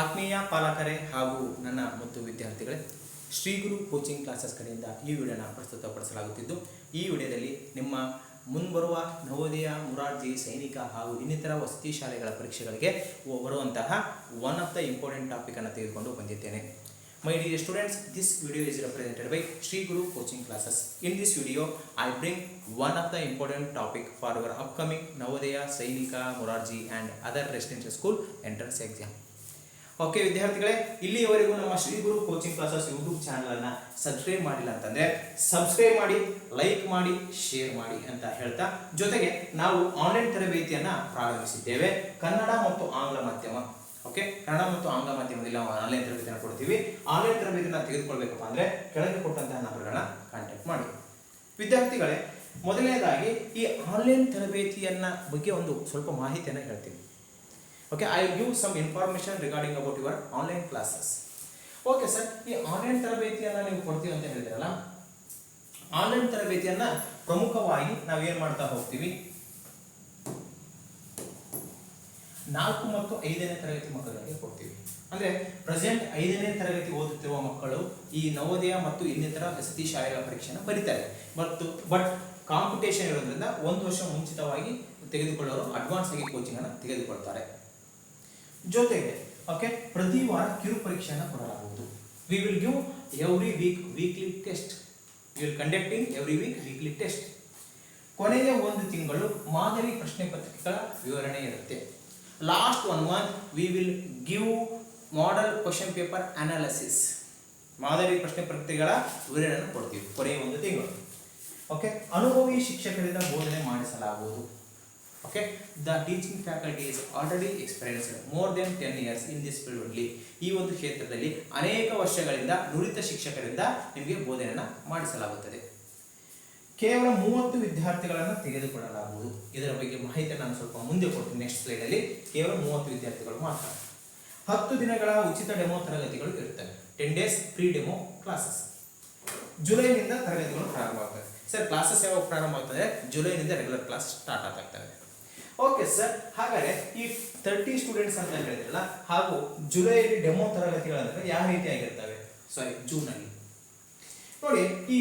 ಆತ್ಮೀಯ ಪಾಲಕರೇ ಹಾಗೂ ನನ್ನ ಮತ್ತು ವಿದ್ಯಾರ್ಥಿಗಳೇ ಶ್ರೀಗುರು ಕೋಚಿಂಗ್ ಕ್ಲಾಸಸ್ ಕಡೆಯಿಂದ ಈ ವಿಡಿಯೋನ ಪ್ರಸ್ತುತಪಡಿಸಲಾಗುತ್ತಿದ್ದು ಈ ವಿಡಿಯೋದಲ್ಲಿ ನಿಮ್ಮ ಮುಂಬರುವ ನವೋದಯ ಮುರಾರ್ಜಿ ಸೈನಿಕ ಹಾಗೂ ಇನ್ನಿತರ ವಸತಿ ಶಾಲೆಗಳ ಪರೀಕ್ಷೆಗಳಿಗೆ ಬರುವಂತಹ ಒನ್ ಆಫ್ ದ ಇಂಪಾರ್ಟೆಂಟ್ ಟಾಪಿಕನ್ನು ತೆಗೆದುಕೊಂಡು ಬಂದಿದ್ದೇನೆ my dear students this video is represented by Shriguru Guru Coaching Classes. In this video, I bring one of the important topic for upcoming upcoming Navodaya, Sainika, and other residential school entrance exam. Okay, ವಿದ್ಯಾರ್ಥಿಗಳೇ, ಇಲ್ಲಿಯವರೆಗೂ ನಮ್ಮ Shri Guru coaching classes YouTube channel ಅನ್ನ subscribe ಮಾಡಿಲ್ಲ ಅಂತಂದ್ರೆ subscribe ಮಾಡಿ like ಮಾಡಿ share ಮಾಡಿ ಅಂತ ಹೇಳ್ತಾ ಜೊತೆಗೆ ನಾವು ಆನ್ಲೈನ್ ತರಬೇತಿಯನ್ನ ಪ್ರಾರಂಭಿಸಿದ್ದೇವೆ. ಕನ್ನಡ ಮತ್ತು ಆಂಗ್ಲ ಮಾಧ್ಯಮ, ಓಕೆ, ಕನ್ನಡ ಮತ್ತು ಆಂಗ್ಲ ಮಾಧ್ಯಮದಲ್ಲಿ ನಾವು ಆನ್ಲೈನ್ ತರಬೇತಿಯನ್ನು ಕೊಡ್ತೀವಿ. ಆನ್ಲೈನ್ ತರಬೇತಿಯನ್ನು ತೆಗೆದುಕೊಳ್ಬೇಕಪ್ಪ ಅಂದ್ರೆ ಕೆಳಗೆ ಕೊಟ್ಟಂತಹ ನಂಬರ್ಗಳನ್ನ ಕಾಂಟ್ಯಾಕ್ಟ್ ಮಾಡಿ. ವಿದ್ಯಾರ್ಥಿಗಳೇ, ಮೊದಲನೇದಾಗಿ ಈ ಆನ್ಲೈನ್ ತರಬೇತಿಯನ್ನ ಬಗ್ಗೆ ಒಂದು ಸ್ವಲ್ಪ ಮಾಹಿತಿಯನ್ನು ಹೇಳ್ತೀನಿ. Okay I give some information regarding about your online classes okay sir ಈ ಆನ್ಲೈನ್ ತರಬೇತಿಯನ್ನು ನೀವು ಕೊಡ್ತೀವಿ ಅಂತ ಹೇಳಿದ್ರಲ್ಲ ಆನ್ಲೈನ್ ತರಬೇತಿಯನ್ನ ಪ್ರಮುಖವಾಗಿ ನಾವೇನ್ ಮಾಡ್ತಾ ಹೋಗ್ತೀವಿ? ನಾಲ್ಕು ಮತ್ತು ಐದನೇ ತರಗತಿ ಮಕ್ಕಳಿಗೆ ಕೊಡ್ತೀವಿ. ಅಂದ್ರೆ ಪ್ರೆಸೆಂಟ್ ಐದನೇ ತರಗತಿ ಓದುತ್ತಿರುವ ಮಕ್ಕಳು ಈ ನವೋದಯ ಮತ್ತು ಇನ್ನಿತರ ವಸತಿ ಶಾಲೆಗಳ ಪರೀಕ್ಷೆಯನ್ನು ಬರೀತಾರೆ. ಮತ್ತು ಬಟ್ ಕಾಂಪಿಟೇಷನ್ ಇರೋದ್ರಿಂದ ಒಂದು ವರ್ಷ ಮುಂಚಿತವಾಗಿ ತೆಗೆದುಕೊಳ್ಳೋರು ಅಡ್ವಾನ್ಸ್ ಆಗಿ ಕೋಚಿಂಗ್ ಅನ್ನು ತೆಗೆದುಕೊಳ್ತಾರೆ. ಜೊತೆಗೆ ಓಕೆ ಪ್ರತಿ ವಾರ ಕಿರು ಪರೀಕ್ಷೆಯನ್ನು ಕೊಡಲಾಗುವುದು. We will give every week weekly test will conducting every week weekly test ಕೊನೆಯ ಒಂದು ತಿಂಗಳು ಮಾದರಿ ಪ್ರಶ್ನೆ ಪತ್ರಿಕೆಗಳ ವಿವರಣೆ ಇರುತ್ತೆ. Last one month we will give model question paper analysis ಮಾದರಿ ಪ್ರಶ್ನೆ ಪತ್ರಿಕೆಗಳ ವಿವರಣೆಯನ್ನು ಕೊಡ್ತೀವಿ ಕೊನೆಯ ಒಂದು ತಿಂಗಳು. ಓಕೆ ಅನುಭವಿ ಶಿಕ್ಷಕರಿಂದ ಬೋಧನೆ ಮಾಡಿಸಲಾಗುವುದು. Okay the teaching faculty is already experienced more than ten years in field only ಈ ಒಂದು ಕ್ಷೇತ್ರದಲ್ಲಿ ಅನೇಕ ವರ್ಷಗಳಿಂದ ನುರಿತ ಶಿಕ್ಷಕರಿಂದ ನಿಮಗೆ ಬೋಧನೆಯನ್ನು ಮಾಡಿಸಲಾಗುತ್ತದೆ. ಕೇವಲ ಮೂವತ್ತು ವಿದ್ಯಾರ್ಥಿಗಳನ್ನು ತೆಗೆದುಕೊಳ್ಳಲಾಗುವುದು. ಇದರ ಬಗ್ಗೆ ಮಾಹಿತಿ ನಾನು ಸ್ವಲ್ಪ ಮುಂದೆ ಕೊಡ್ತೀನಿ ನೆಕ್ಸ್ಟ್ ಸ್ಲೈಡಲ್ಲಿ ಕೇವಲ ಮೂವತ್ತು ವಿದ್ಯಾರ್ಥಿಗಳು ಮಾತ್ರ. ಹತ್ತು ದಿನಗಳ ಉಚಿತ ಡೆಮೋ ತರಗತಿಗಳು ಇರುತ್ತವೆ. Ten days free demo classes ಜುಲೈನಿಂದ ತರಗತಿಗಳು ಪ್ರಾರಂಭ ಆಗ್ತವೆ ಸರ್ ಕ್ಲಾಸಸ್ ಯಾವಾಗ ಪ್ರಾರಂಭ ಆಗ್ತದೆ ಜುಲೈನಿಂದ ರೆಗ್ಯುಲರ್ ಕ್ಲಾಸ್ ಸ್ಟಾರ್ಟ್ ಆಗ್ತವೆ ಓಕೆ ಸರ್ ಹಾಗಾದ್ರೆ ಈ ತರ್ಟಿ ಸ್ಟೂಡೆಂಟ್ಸ್ ಅಂತ ಹೇಳಿದ್ರಲ್ಲ, ಹಾಗೂ ಜುಲೈಯಲ್ಲಿ ಡೆಮೋ ತರಗತಿಗಳಂದ್ರೆ ಯಾವ ರೀತಿ ಆಗಿರ್ತವೆ? ಸಾರಿ ಜೂನಲ್ಲಿ ನೋಡಿ, ಈ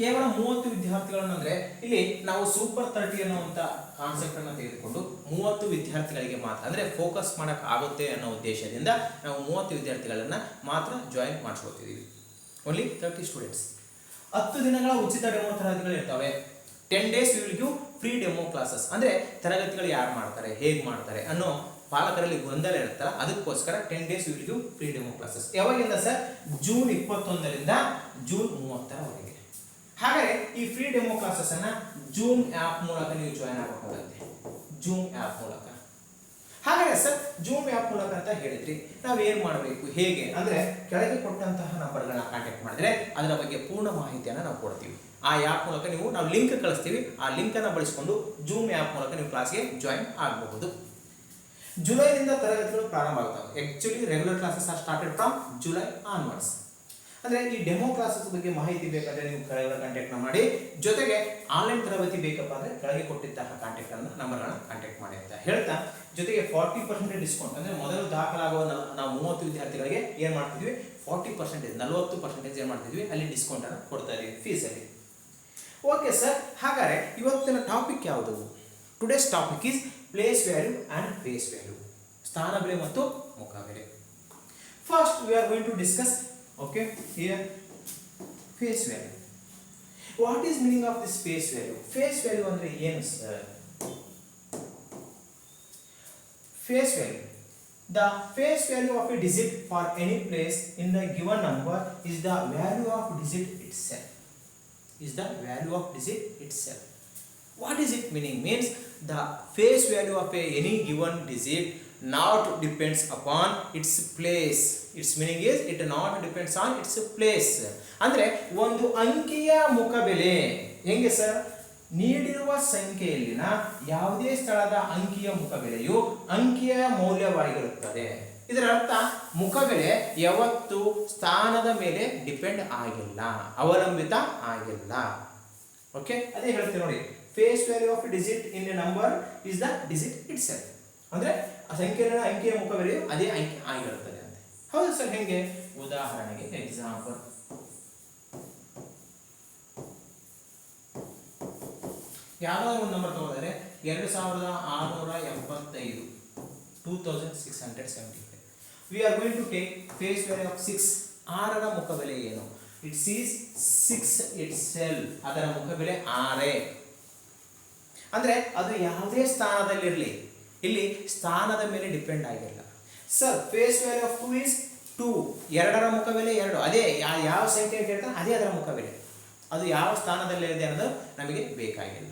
ಕೇವಲ ಮೂವತ್ತು ವಿದ್ಯಾರ್ಥಿಗಳನ್ನು ಅಂದ್ರೆ ಇಲ್ಲಿ ನಾವು ಸೂಪರ್ ತರ್ಟಿ ಅನ್ನುವಂತ ಕಾನ್ಸೆಪ್ಟ್ ಅನ್ನು ತೆಗೆದುಕೊಂಡು ಮೂವತ್ತು ವಿದ್ಯಾರ್ಥಿಗಳಿಗೆ ಮಾತ್ರ, ಅಂದ್ರೆ ಫೋಕಸ್ ಮಾಡಕ್ ಆಗುತ್ತೆ ಅನ್ನೋ ಉದ್ದೇಶದಿಂದ ನಾವು ಮೂವತ್ತು ವಿದ್ಯಾರ್ಥಿಗಳನ್ನ ಮಾತ್ರ ಜಾಯಿನ್ ಮಾಡಿಸ್ಕೊತಿದೀವಿ ಓನ್ಲಿ ತರ್ಟಿ ಸ್ಟೂಡೆಂಟ್ಸ್ ಹತ್ತು ದಿನಗಳ ಉಚಿತ ಡೆಮೋ ತರಗತಿಗಳು ಇರ್ತವೆ. Ten days will give free demo classes ಅಂದರೆ ತರಗತಿಗಳು ಯಾರು ಮಾಡ್ತಾರೆ, ಹೇಗೆ ಮಾಡ್ತಾರೆ ಅನ್ನೋ ಪಾಲಕರಲ್ಲಿ ಗೊಂದಲ ಇರುತ್ತಲ್ಲ, ಅದಕ್ಕೋಸ್ಕರ ten days will free demo classes ಯಾವಾಗಿಂದ ಸರ್? ಜೂನ್ ಇಪ್ಪತ್ತೊಂದರಿಂದ ಜೂನ್ ಮೂವತ್ತರವರೆಗೆ. ಹಾಗಾದರೆ ಈ ಫ್ರೀ ಡೆಮೋ ಕ್ಲಾಸಸ್ ಅನ್ನ ಜೂಮ್ ಆ್ಯಪ್ ಮೂಲಕ ನೀವು ಜಾಯಿನ್ ಆಗಬೇಕಾಗುತ್ತೆ ಜೂಮ್ ಆ್ಯಪ್ ಮೂಲಕ. ಹಾಗಾದ್ರೆ ಸರ್ ಜೂಮ್ ಆ್ಯಪ್ ಮೂಲಕ ಅಂತ ಹೇಳಿದ್ರಿ, ನಾವು ಏನು ಮಾಡಬೇಕು, ಹೇಗೆ? ಅಂದರೆ ಕೆಳಗೆ ಕೊಟ್ಟಂತಹ ನಂಬರ್ಗಳನ್ನ ಕಾಂಟ್ಯಾಕ್ಟ್ ಮಾಡಿದ್ರೆ ಅದರ ಬಗ್ಗೆ ಪೂರ್ಣ ಮಾಹಿತಿಯನ್ನು ನಾವು ಕೊಡ್ತೀವಿ. ಆ ಆ್ಯಪ್ ಮೂಲಕ ನೀವು, ನಾವು ಲಿಂಕ್ ಕಳಿಸ್ತೀವಿ, ಆ ಲಿಂಕನ್ನು ಬಳಸಿಕೊಂಡು ಜೂಮ್ ಆ್ಯಪ್ ಮೂಲಕ ನೀವು ಕ್ಲಾಸ್ಗೆ ಜಾಯಿನ್ ಆಗಬಹುದು. ಜುಲೈನಿಂದ ತರಗತಿಗಳು ಪ್ರಾರಂಭ ಆಗ್ತವೆ. Actually regular classes are started from July onwards ಅಂದರೆ ಈ ಡೆಮೋ ಕ್ಲಾಸಸ್ ಬಗ್ಗೆ ಮಾಹಿತಿ ಬೇಕಾದರೆ ನೀವು ಕೆಳಗಡೆ ಕಾಂಟ್ಯಾಕ್ಟ್ನ ಮಾಡಿ. ಜೊತೆಗೆ ಆನ್ಲೈನ್ ತರಗತಿ ಬೇಕಪ್ಪ ಅಂದರೆ ಕೆಳಗೆ ಕೊಟ್ಟಿದ್ದಂತಹ ಕಾಂಟ್ಯಾಕ್ಟನ್ನು ನಂಬರ್ಗಳನ್ನ ಕಾಂಟ್ಯಾಕ್ಟ್ ಮಾಡಿ ಅಂತ ಹೇಳ್ತಾ ಜೊತೆಗೆ ಫಾರ್ಟಿ ಪರ್ಸೆಂಟೇಜ್ ಡಿಸ್ಕೌಂಟ್ ಅಂದ್ರೆ ಮೊದಲು ದಾಖಲಾಗುವ ನಾವು- ಮೂವತ್ತು ವಿದ್ಯಾರ್ಥಿಗಳಿಗೆ ಏನು ಮಾಡ್ತಿದ್ವಿ? ಫಾರ್ಟಿ ಪರ್ಸೆಂಟೇಜ್ ನಲವತ್ತು ಪರ್ಸೆಂಟೇಜ್ ಏನು ಮಾಡ್ತಿದ್ವಿ? ಅಲ್ಲಿ ಡಿಸ್ಕೌಂಟ್ ಅನ್ನು ಕೊಡ್ತಾ ಇದೀವಿ ಫೀಸಲ್ಲಿ ಓಕೆ ಸರ್ ಹಾಗಾದರೆ ಇವತ್ತಿನ ಟಾಪಿಕ್ ಯಾವುದು? Today's topic is place value and face value ಸ್ಥಾನ ಬೆಲೆ ಮತ್ತು ಮುಖ ಬೆಲೆ. First we are going to discuss okay here face value what is meaning of this face value face value ಅಂದ್ರೆ ಏನು sir face value. The face value of a digit for any place in the given number is the value of digit itself. Is the value of digit itself. What is it meaning? Means the face value of a any given digit not depends upon its place. Its meaning is it not depends on its place. ಅಂದ್ರೆ ಒಂದು ಅಂಕಿಯ ಮುಖ ಬೆಲೆ ಹೆಂಗೆ sir ನೀಡಿರುವ ಸಂಖ್ಯೆಯಲ್ಲಿನ ಯಾವುದೇ ಸ್ಥಳದ ಅಂಕಿಯ ಮುಖಬೆಲೆಯು ಅಂಕಿಯ ಮೌಲ್ಯವಾಗಿರುತ್ತದೆ. ಇದರ ಅರ್ಥ ಮುಖಬೆಲೆ ಯಾವತ್ತು ಸ್ಥಾನದ ಮೇಲೆ ಡಿಪೆಂಡ್ ಆಗಿಲ್ಲ, ಅವಲಂಬಿತ ಆಗಿಲ್ಲ. ಓಕೆ, ಅದೇ ಹೇಳ್ತೀನಿ ನೋಡಿ. Face value of digit in a number is the digit itself ಅಂದ್ರೆ, ಆ ಸಂಖ್ಯೆಯ ಅಂಕಿಯ ಮುಖಬೆಲೆಯು ಅದೇ ಅಂಕಿ ಆಗಿರುತ್ತದೆ ಅಂತ. ಹೌದು ಸರ್, ಹೆಂಗೆ? ಉದಾಹರಣೆಗೆ, ಎಕ್ಸಾಂಪಲ್. ಯಾವ್ದಾದ್ರು ಒಂದು ನಂಬರ್ ತಗೊಂಡರೆ ಎರಡು ಸಾವಿರದ ಆರುನೂರ ಎಂಬತ್ತೈದು two thousand six hundred seventy five we are going to take face value of six ಆರರ ಮುಖಬೆಲೆ ಏನು? It's is six itself ಅದರ ಮುಖಬೆಲೆ ಆರೇ. ಅಂದ್ರೆ ಅದು ಯಾವುದೇ ಸ್ಥಾನದಲ್ಲಿರಲಿ. ಇಲ್ಲಿ ಸ್ಥಾನದ ಮೇಲೆ ಡಿಪೆಂಡ್ ಆಗಿರಲ್ಲ sir face value of two is two ಎರಡರ ಮುಖಬೆಲೆ ಎರಡು. ಅದೇ ಯಾವ ಸಂಖ್ಯೆ ಹೇಳ್ತಾರೆ ಅದೇ ಅದರ ಮುಖಬೆಲೆ ಅದು ಯಾವ ಸ್ಥಾನದಲ್ಲಿದೆ ಅನ್ನೋದು ನಮಗೆ ಬೇಕಾಗಿಲ್ಲ.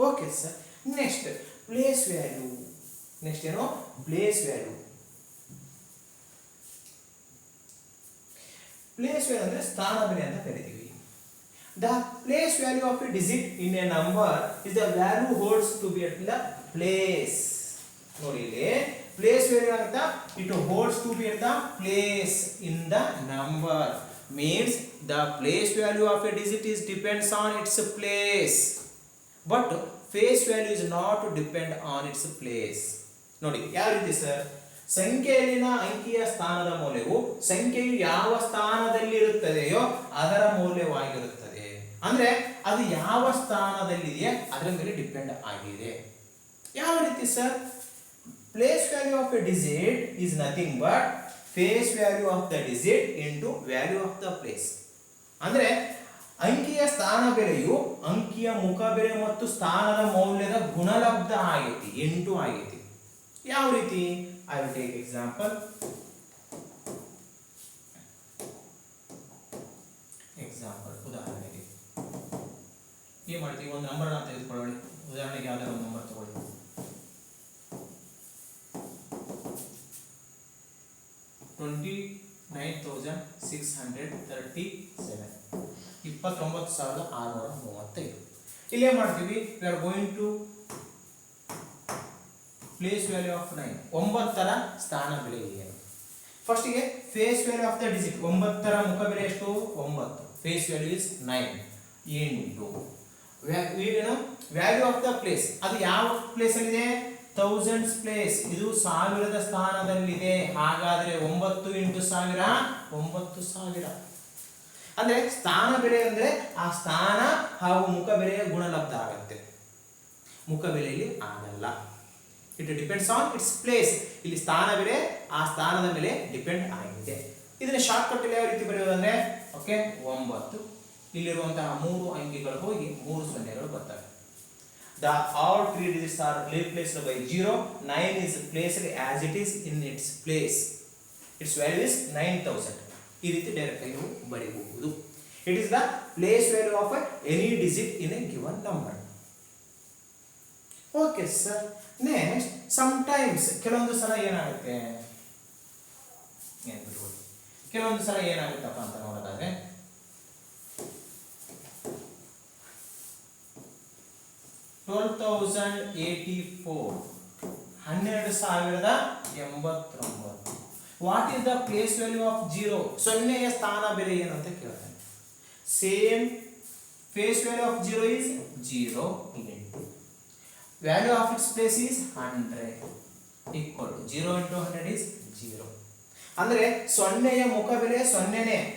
Okay sir next place value next ಏನು ಪ್ಲೇಸ್ ವ್ಯಾಲ್ಯೂ ಪ್ಲೇಸ್ ವ್ಯಾಲ್ಯೂ ಅಂದರೆ ಸ್ಥಾನ ಬೆಲೆ ಅಂತ ಕರಿತೀವಿ. The place value of a digit in a number is the value holds to be at the place ನೋಡಿ ಇಲ್ಲಿ ಪ್ಲೇಸ್ ವ್ಯಾಲ್ಯೂ ಅಂತ it holds to be at the place in the number means the place value of a digit is depends on its place but face value is not depend on its place ನೋಡಿ ಯಾವ ರೀತಿ sir ಸಂಖ್ಯೆಯಲ್ಲಿನ ಅಂಕಿಯ ಸ್ಥಾನದ ಮೌಲ್ಯವು ಸಂಖ್ಯೆಯು ಯಾವ ಸ್ಥಾನದಲ್ಲಿ ಇರುತ್ತದೆಯೋ ಅದರ ಮೌಲ್ಯವಾಗಿರುತ್ತದೆ. ಅಂದ್ರೆ ಅದು ಯಾವ ಸ್ಥಾನದಲ್ಲಿದೆಯೋ ಅದರ ಮೇಲೆ ಡಿಪೆಂಡ್ ಆಗಿದೆ. ಯಾವ ರೀತಿ sir place value of a digit is nothing but face value of the digit into value of the place ಅಂದ್ರೆ ಅಂಕಿಯ ಸ್ಥಾನ ಬೆಲೆಯು ಅಂಕಿಯ ಮುಖ ಬೆಲೆ ಮತ್ತು ಸ್ಥಾನದ ಮೌಲ್ಯದ ಗುಣಲಬ್ಧ ಆಗೈತಿ, ಎಂಟು ಆಗೈತಿ. ಯಾವ ರೀತಿ? I will take example example ಉದಾಹರಣೆಗೆ. ಏನ್ ಮಾಡ್ತೀವಿ? ಒಂದು ನಂಬರ್ ತೆಗೆದುಕೊಳ್ಳಿ ಉದಾಹರಣೆಗೆ ಯಾವ್ದಾದ್ರು ಒಂದು ನಂಬರ್ ತಗೊಳ್ಳಿ. Twenty nine thousand six hundred thirty seven ಇಪ್ಪತ್ತೊಂಬತ್ತು ಸಾವಿರದ ಆರುನೂರ ಮೂವತ್ತೈದು. ಇಲ್ಲಿ ಮಾಡ್ತೀವಿ? We are going to place value of nine ಒಂಬತ್ತರ ಸ್ಥಾನ ಬೆಲೆ ಏನು? ಫಸ್ಟಿಗೆ face value of the digit ಒಂಬತ್ತರ ಮುಖ ಬೆಲೆ ಎಷ್ಟು? ಒಂಬತ್ತು. ಫೇಸ್ ವ್ಯಾಲ್ಯೂ ಇಸ್ ನೈನ್ ಎಂಟು ಏನು? ವ್ಯಾಲ್ಯೂ ಆಫ್ ದ ಪ್ಲೇಸ್ ಅದು ಯಾವ ಪ್ಲೇಸ್ ಅಲ್ಲಿದೆ? ಥೌಸಂಡ್ಸ್ ಪ್ಲೇಸ್ ಇದು ಸಾವಿರದ ಸ್ಥಾನದಲ್ಲಿದೆ. ಹಾಗಾದರೆ ಒಂಬತ್ತು ಇಂಟು ಸಾವಿರ, ಒಂಬತ್ತು ಸಾವಿರ. ಅಂದ್ರೆ ಸ್ಥಾನ ಬೆಲೆ ಅಂದ್ರೆ ಆ ಸ್ಥಾನ ಹಾಗೂ ಮುಖ ಬೆಲೆಯ ಗುಣಲಬ್ಧ ಆಗತ್ತೆ. ಮುಖ ಬೆಲೆಯಲ್ಲಿ ಆಗಲ್ಲ. It depends on its place ಇಲ್ಲಿ ಸ್ಥಾನ ಬೆಲೆ, ಆ ಸ್ಥಾನದ ಮೇಲೆ ಡಿಪೆಂಡ್ ಆಗಿದೆ. ಇದನ್ನ ಶಾರ್ಟ್ ಕಟ್ ಯಾವ ರೀತಿ ಬರೆಯೋದಂದ್ರೆ ಓಕೆ ಒಂಬತ್ತು. ಇಲ್ಲಿರುವಂತಹ ಮೂರು ಅಂಕಿಗಳು ಹೋಗಿ ಮೂರು ಸೊನ್ನೆಗಳು ಬರ್ತವೆ. The all three digits are replaced by zero nine is placed as it is in its place its value is nine thousand ಈ ರೀತಿ ಡೈರೆಕ್ಟ್ ಆಗಿ ನಾವು ಬರೀಬಹುದು. It is the place value of any digit in a given number okay sir next sometimes ಕೆಲವೊಂದು ಸಲ ಏನಾಗುತ್ತೆ? ಏನ್ ಕೆಲವೊಂದು ಸಲ ಏನಾಗುತ್ತಪ್ಪ ಅಂತ ನೋಡೋದಾದ್ರೆ ಟ್ವೆಲ್ ತೌಸಂಡ್ ಏಟಿ ಫೋರ್ ಹನ್ನೆರಡು ಸಾವಿರದ ಎಂಬತ್ತೊಂಬತ್ತು. What is the place value of zero ಸೊನ್ನೆಯ ಸ್ಥಾನ ಬೆಲೆ ಏನು ಅಂತ ಕೇಳ್ತಾನೆ same face value of zero is zero value of its place is hundred equal to zero into hundred is zero ಅಂದ್ರೆ ಸೊನ್ನೆಯ ಮುಖ ಬೆಲೆ ಸೊನ್ನೆನೇ.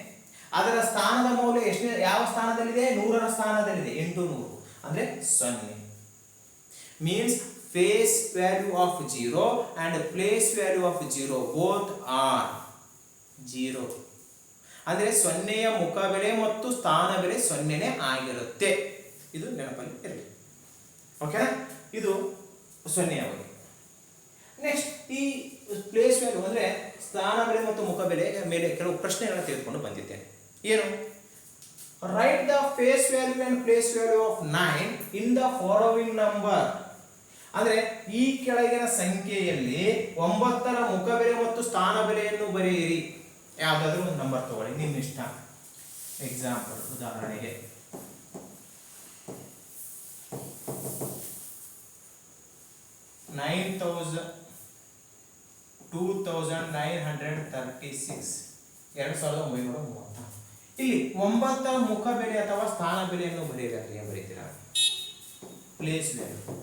ಅದರ ಸ್ಥಾನದ ಮೌಲ್ಯ ಎಷ್ಟು, ಯಾವ ಸ್ಥಾನದಲ್ಲಿದೆ? ನೂರರ ಸ್ಥಾನದಲ್ಲಿದೆ. ಎಂಟು ನೂರು. ಅಂದ್ರೆ ಸೊನ್ನೆ. Means face value of 0 and place value of 0 both are 0 ಅಂದರೆ ಸೊನ್ನೆಯ ಮುಖ ಬೆಲೆ ಮತ್ತು ಸ್ಥಾನ ಬೆಲೆ ಸೊನ್ನೆನೇ ಆಗಿರುತ್ತೆ. ಇದು ನೆನಪಲ್ಲಿ ಇರಲಿ. ಓಕೆ ಇದು ಸೊನ್ನೆಯ ಬಗ್ಗೆ. ನೆಕ್ಸ್ಟ್ ಈ ಪ್ಲೇಸ್ ವ್ಯಾಲ್ಯೂ ಅಂದರೆ ಸ್ಥಾನ ಬೆಲೆ ಮತ್ತು ಮುಖ ಬೆಲೆ ಮೇಲೆ ಕೆಲವು ಪ್ರಶ್ನೆಗಳನ್ನು ತೆಗೆದುಕೊಂಡು ಬಂದಿದ್ದೇನೆ ಏನು? Write the face value and place value of nine in the following number ಅಂದ್ರೆ ಈ ಕೆಳಗಿನ ಸಂಖ್ಯೆಯಲ್ಲಿ ಒಂಬತ್ತರ ಮುಖ ಬೆಲೆ ಮತ್ತು ಸ್ಥಾನ ಬೆಲೆಯನ್ನು ಬರೆಯಿರಿ. ಯಾವ್ದಾದ್ರು ಒಂದು ನಂಬರ್ ತಗೊಳ್ಳಿ, ನಿಮ್ಮ ಇಷ್ಟ. ಎಕ್ಸಾಂಪಲ್ ಉದಾಹರಣೆಗೆ. Nine thousand two thousand nine hundred thirty six ಎರಡು ಸಾವಿರದ ಒಂಬೈನೂರ ಮೂವತ್ತ. ಇಲ್ಲಿ ಒಂಬತ್ತರ ಮುಖ ಬೆಲೆ ಅಥವಾ ಸ್ಥಾನ ಬೆಲೆಯನ್ನು ಬರೆಯಲಾಗಿದೆ ಬರೀತೀರಾ? ಪ್ಲೇಸ್ ವ್ಯಾಲ್ಯೂ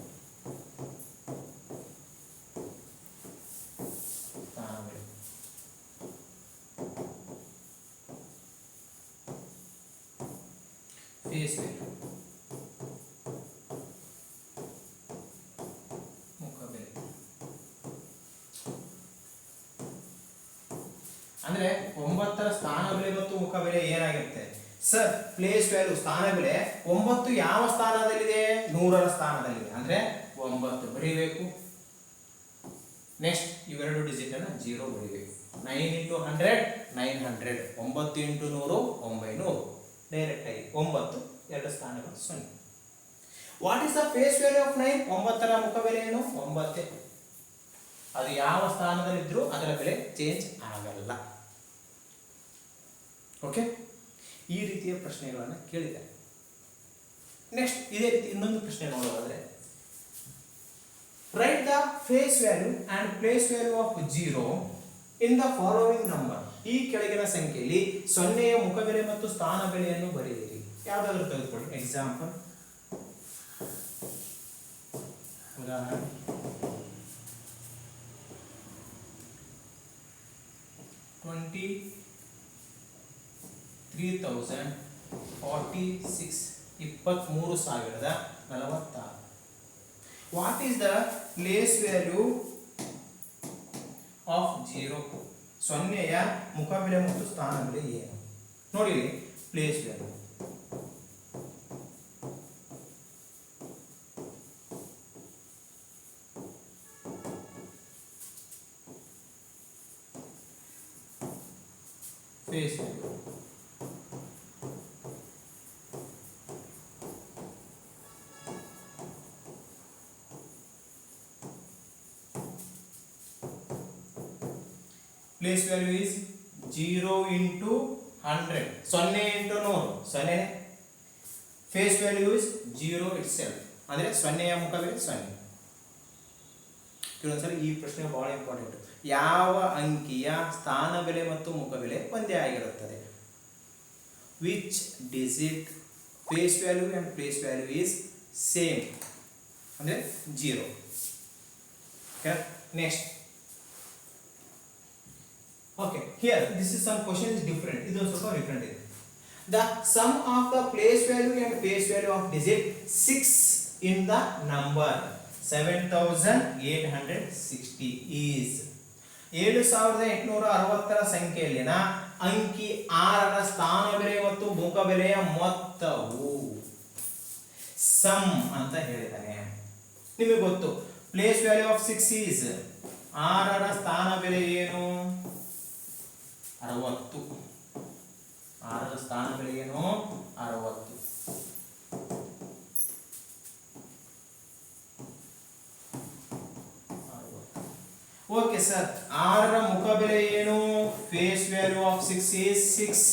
ಫೇಸ್ ವ್ಯಾಲ್ಯೂ ಮುಖಬೆಲೆ ಅಂದ್ರೆ ಒಂಬತ್ತರ ಸ್ಥಾನ ಬೆಲೆ ಮತ್ತು ಮುಖ ಬೆಲೆ ಏನಾಗಿರುತ್ತೆ? ಸರ್ ಪ್ಲೇಸ್ ವ್ಯಾಲ್ಯೂ ಸ್ಥಾನ ಬೆಲೆ ಒಂಬತ್ತು ಯಾವ ಸ್ಥಾನದಲ್ಲಿದೆ? ನೂರರ ಸ್ಥಾನದಲ್ಲಿದೆ. ಅಂದ್ರೆ ಒಂಬತ್ತು ಬರೀಬೇಕು. ನೆಕ್ಸ್ಟ್ ಇವೆರಡು ಡಿಜಿಟ್ ಅನ್ನ ಜೀರೋ ಬರೀಬೇಕು. Nine into hundred nine hundred ಒಂಬತ್ತು ಇಂಟು ನೂರು, ಒಂಬೈನೂರು. ಡೈರೆಕ್ಟ್ ಆಗಿ ಒಂಬತ್ತು, ಎರಡು ಸ್ಥಾನಗಳು ಸೊನ್ನೆ. What is the face value of nine ಒಂಬತ್ತರ ಮುಖ ಬೆಲೆ ಏನು? ಒಂಬತ್ತೇ. ಅದು ಯಾವ ಸ್ಥಾನದಲ್ಲಿದ್ರೂ ಅದರ ಬೆಲೆ ಚೇಂಜ್ ಆಗಲ್ಲ. ಓಕೆ ಈ ರೀತಿಯ ಪ್ರಶ್ನೆಗಳನ್ನು ಕೇಳಿದ್ದಾರೆ. ನೆಕ್ಸ್ಟ್ ಇದೇ ರೀತಿ ಇನ್ನೊಂದು ಪ್ರಶ್ನೆ ನೋಡೋದಾದ್ರೆ write the face value and place value of zero in the following number ಈ ಕೆಳಗಿನ ಸಂಖ್ಯೆಯಲ್ಲಿ ಸೊನ್ನೆಯ ಮುಖಬೆಲೆ ಮತ್ತು ಸ್ಥಾನ ಬೆಲೆಯನ್ನು ಬರೆಯಿರಿ. ಯಾವ್ದಾದ್ರು ತೆಗೆದುಕೊಳ್ಳಿ. ಎಕ್ಸಾಂಪಲ್ ಉದಾಹರಣೆ. Twenty three thousand forty six ಇಪ್ಪತ್ತ್ಮೂರು ಸಾವಿರದ ನಲವತ್ತಾರು what is the place value of zero ಸೊನ್ನೆಯ ಮುಖಬೆಲೆ ಮತ್ತು ಸ್ಥಾನ ಏನು ನೋಡಿ place value place value is zero into hundred ಸೊನ್ನೆ ಇಂಟು ನೂರು. ಸೊನ್ನೆ. Face value is zero itself ಅಂದರೆ ಸೊನ್ನೆಯ ಮುಖವೇ ಸೊನ್ನೆ. ಕೆಲವೊಂದ್ಸಲ ಈ ಪ್ರಶ್ನೆ ಬಹಳ ಇಂಪಾರ್ಟೆಂಟ್ ಯಾವ ಅಂಕಿಯ ಸ್ಥಾನ ಬೆಲೆ ಮತ್ತು ಮುಖ ಬೆಲೆ ಒಂದೇ ಆಗಿರುತ್ತದೆ? Which digit face value and place value is same ಅಂದರೆ zero next Okay, here this is some question is different. ಇದು ಸ್ವಲ್ಪ ಡಿಫ್ರೆಂಟ್ ಇದೆ. The sum of the place value and face value of digit 6 in the number. 7860 is. ಏಳು ಸಾವಿರದ ಎಂಟುನೂರ ಅರವತ್ತರ ಸಂಖ್ಯೆಯಲ್ಲಿನ ಅಂಕಿ ಆರರ ಸ್ಥಾನ ಬೆಲೆ ಮತ್ತು ಮುಖ ಬೆಲೆಯ ಮೊತ್ತವು. ಸಮ್ ಅಂತ ಹೇಳಿದ್ದಾನೆ. ನಿಮಗೆ ಗೊತ್ತು. Place value of six is ಆರರ ಸ್ಥಾನ ಬೆಲೆ ಏನು? ಅರವತ್ತು. ಆರರ ಸ್ಥಾನ ಬೆಲೆ ಏನು ಅರವತ್ತು. ಓಕೆ ಸರ್, ಆರರ ಮುಖ ಬೆಲೆ ಏನು? Face value of six is six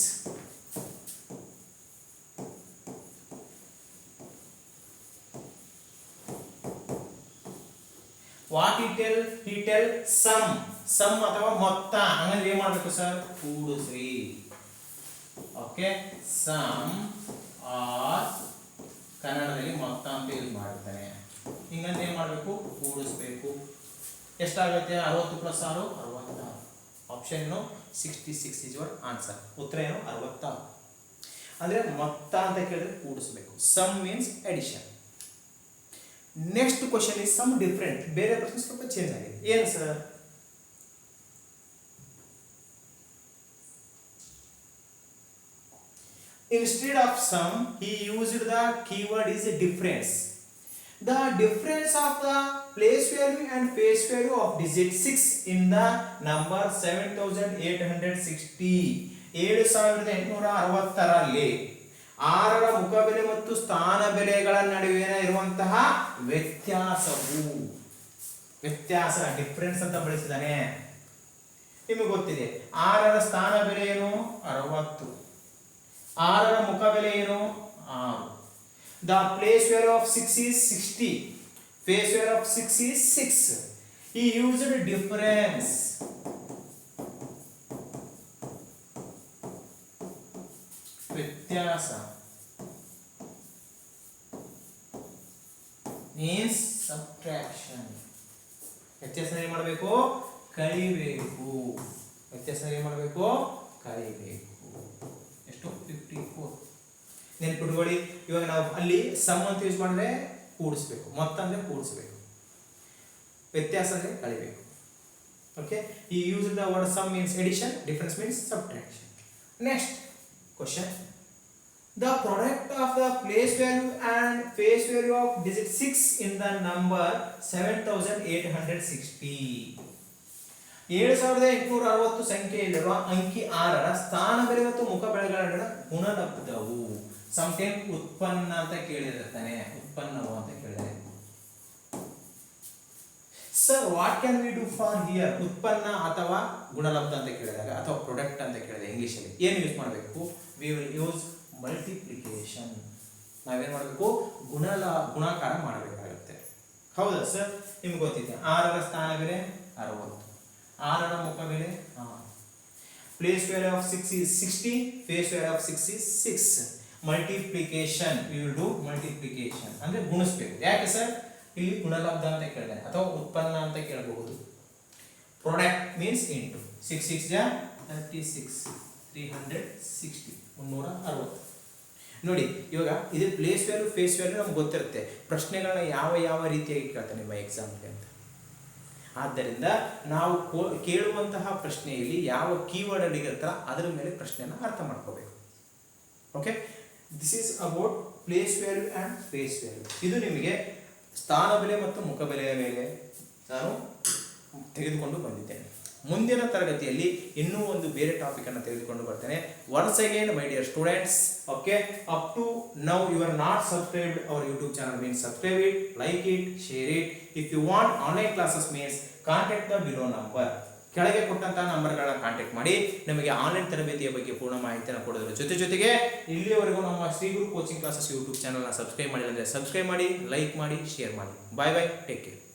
what it tell he tell sum sum ಅಥವಾ ಮೊತ್ತ, ಹಂಗಂದ್ರೆ ಏನು ಮಾಡಬೇಕು ಸರ್ ಕೂಡಿಸ್ರಿ. ಓಕೆ ಸಮ್ ಆರ್ ಕನ್ನಡದಲ್ಲಿ ಮೊತ್ತ ಅಂತ ಯೂಸ್ ಮಾಡ್ತಾನೆ ಹಿಂಗಂದ್ರೆ ಏನು ಮಾಡಬೇಕು? ಕೂಡಿಸ್ಬೇಕು. ಎಷ್ಟಾಗುತ್ತೆ? ಅರವತ್ತು ಪ್ಲಸ್ ಆರು, ಅರವತ್ತಾರು. Option sixty six is your answer ಉತ್ತರ ಏನು? ಅರವತ್ತಾರು. ಅಂದ್ರೆ ಮೊತ್ತ ಅಂತ ಕೇಳಿದ್ರೆ ಕೂಡಿಸ್ಬೇಕು. Sum means addition next question is some different ಬೇರೆ ಪ್ರಶ್ನೆ ಸ್ವಲ್ಪ ಚೇಂಜ್ ಆಗಿದೆ. ಏನು sir instead of sum he used the keyword is a difference the difference of the place value and face value of digit 6 in the number 7860 ಏಳು ಸಾವಿರದ ಎಂಟುನೂರ ಅರವತ್ತರಲ್ಲಿ ಆರರ ಮುಖಬೆಲೆ ಮತ್ತು ಸ್ಥಾನ ಬೆಲೆಗಳ ನಡುವಿನ ಇರುವಂತಹ ವ್ಯತ್ಯಾಸವು ವ್ಯತ್ಯಾಸ ಡಿಫ್ರೆನ್ಸ್ ಅಂತ ಬಳಸಿದಾನೆ ನಿಮಗೆ ಗೊತ್ತಿದೆ ಆರರ ಸ್ಥಾನ ಬೆಲೆ ಏನು ಅರವತ್ತು ಆರರ ಮುಖ ಬೆಲೆ ಏನು ಆರು the place value of six is sixty face value of six is six he used difference ವ್ಯತ್ಯಾಸ ಮೀನ್ಸ್ ಸಬ್ಟ್ರಾಕ್ಷನ್ ವ್ಯತ್ಯಾಸ ಏನು ಮಾಡಬೇಕು ಕಳಿಬೇಕು ವ್ಯತ್ಯಾಸ ಏನು ಮಾಡಬೇಕು ಕಳಿಬೇಕು ಎಷ್ಟು ಫಿಫ್ಟಿ ಫೋರ್ ನೆನ್ಪಿಟ್ಕೊಳ್ಳಿ. ಇವಾಗ ನಾವು ಅಲ್ಲಿ ಸಮ್ ಅಂತ ಯೂಸ್ ಮಾಡಿದ್ರೆ ಕೂಡಿಸ್ಬೇಕು. ಮೊತ್ತ ಅಂದ್ರೆ ಕೂಡಿಸ್ಬೇಕು. ವ್ಯತ್ಯಾಸ ಅಂದರೆ ಕಳಿಬೇಕು. Okay he use the word sum means addition difference means subtraction next question the product of the place value and face value of digit six in the number 6 thousand eight hundred 7860. ಏಳು ಸಾವಿರದ ಎಂಟುನೂರ ಅರವತ್ತು ಸಂಖ್ಯೆಯಲ್ಲಿರುವ ಅಂಕಿ ಆರರ ಸ್ಥಾನ ಬೆಲೆ ಮತ್ತು ಮುಖ ಬೆಳೆಗಳ ಗುಣಲಬ್ಧವು. ಸಮಟೈಮ್ ಉತ್ಪನ್ನ ಅಂತ ಕೇಳಿರ್ತಾನೆ ಉತ್ಪನ್ನವು ಅಂತ ಕೇಳಿದೆ. Sir what can we do for here ಉತ್ಪನ್ನ ಅಥವಾ ಗುಣಲಬ್ಧ ಅಂತ ಕೇಳಿದಾಗ, ಅಥವಾ ಪ್ರೊಡಕ್ಟ್ ಅಂತ ಕೇಳಿದೆ ಇಂಗ್ಲೀಷಲ್ಲಿ. ಏನು ಯೂಸ್ ಮಾಡಬೇಕು? ವಿ ವಿಲ್ ಯೂಸ್ ಮಲ್ಟಿಪ್ಲಿಕೇಶನ್ ನಾವೇನು ಮಾಡಬೇಕು? ಗುಣಲ, ಗುಣಾಕಾರ ಮಾಡಬೇಕಾಗುತ್ತೆ. ಹೌದಾ ಸರ್ ನಿಮ್ಗೆ ಗೊತ್ತಿದೆ. ಆರರ ಸ್ಥಾನ ಬೇರೆ? ಅರವತ್ತು. ಆರರ ಮುಖ ಬೆಲೆ place value of six is sixty place value of six is six multiplication we will do multiplication ಅಂದ್ರೆ ಗುಣಿಸ್ಬೇಕು. ಯಾಕೆ ಸರ್ ಇಲ್ಲಿ ಗುಣಲಬ್ಧ ಅಂತ ಕೇಳಿದೆ. ಅಥವಾ ಉತ್ಪನ್ನ ಅಂತ ಕೇಳಬಹುದು. Product means into six six ಜಾ? Thirty six three hundred sixty ಮುನ್ನೂರ ಅರವತ್ತು ನೋಡಿ ಇವಾಗ ಇದು ಪ್ಲೇಸ್ ವ್ಯಾಲ್ಯೂ ಫೇಸ್ ವ್ಯಾಲ್ಯೂ ನಮ್ಗೆ ಗೊತ್ತಿರುತ್ತೆ. ಪ್ರಶ್ನೆಗಳನ್ನ ಯಾವ ಯಾವ ರೀತಿಯಾಗಿ ಕೇಳ್ತಾನೆ ನಿಮ್ಮ ಎಕ್ಸಾಮ್ಗೆ ಅಂತ. ಆದ್ದರಿಂದ ನಾವು ಕೇಳುವಂತಹ ಪ್ರಶ್ನೆಯಲ್ಲಿ ಯಾವ ಕೀವರ್ಡ್ ಅಡಿಗಿರ್ತಾರ ಅದರ ಮೇಲೆ ಪ್ರಶ್ನೆಯನ್ನು ಅರ್ಥ ಮಾಡ್ಕೋಬೇಕು. Okay this is about place value and face value ಇದು ನಿಮಗೆ ಸ್ಥಾನ ಬೆಲೆ ಮತ್ತು ಮುಖ ಬೆಲೆಯ ಮೇಲೆ ನಾನು ತೆಗೆದುಕೊಂಡು ಬಂದಿದ್ದೇನೆ. ಮುಂದಿನ ತರಗತಿಯಲ್ಲಿ ಇನ್ನೂ ಒಂದು ಬೇರೆ ಟಾಪಿಕ್ ಅನ್ನು ತೆಗೆದುಕೊಂಡು ಬರ್ತೇನೆ. Once again my dear students okay up to now you are not subscribed our YouTube channel means subscribe it like it share it if you want online classes means contact the below number ಕೆಳಗೆ ಕೊಟ್ಟಂತಹ ನಂಬರ್ಗಳನ್ನ contact ಮಾಡಿ, ನಮಗೆ online ತರಬೇತಿಯ ಬಗ್ಗೆ ಪೂರ್ಣ ಮಾಹಿತಿಯನ್ನು ಕೊಡೋದ್ರ ಜೊತೆ ಜೊತೆಗೆ ಇಲ್ಲಿಯವರೆಗೂ ನಮ್ಮ Shri Guru coaching classes YouTube ಚಾನಲ್ನ ಸಬ್ಸ್ಕ್ರೈಬ್ ಮಾಡಿಲ್ಲ ಅಂದರೆ ಸಬ್ಸ್ಕ್ರೈಬ್ ಮಾಡಿ ಲೈಕ್ ಮಾಡಿ ಶೇರ್ ಮಾಡಿ. ಬಾಯ್ ಬಾಯ್ ಟೇಕ್ ಕೇರ್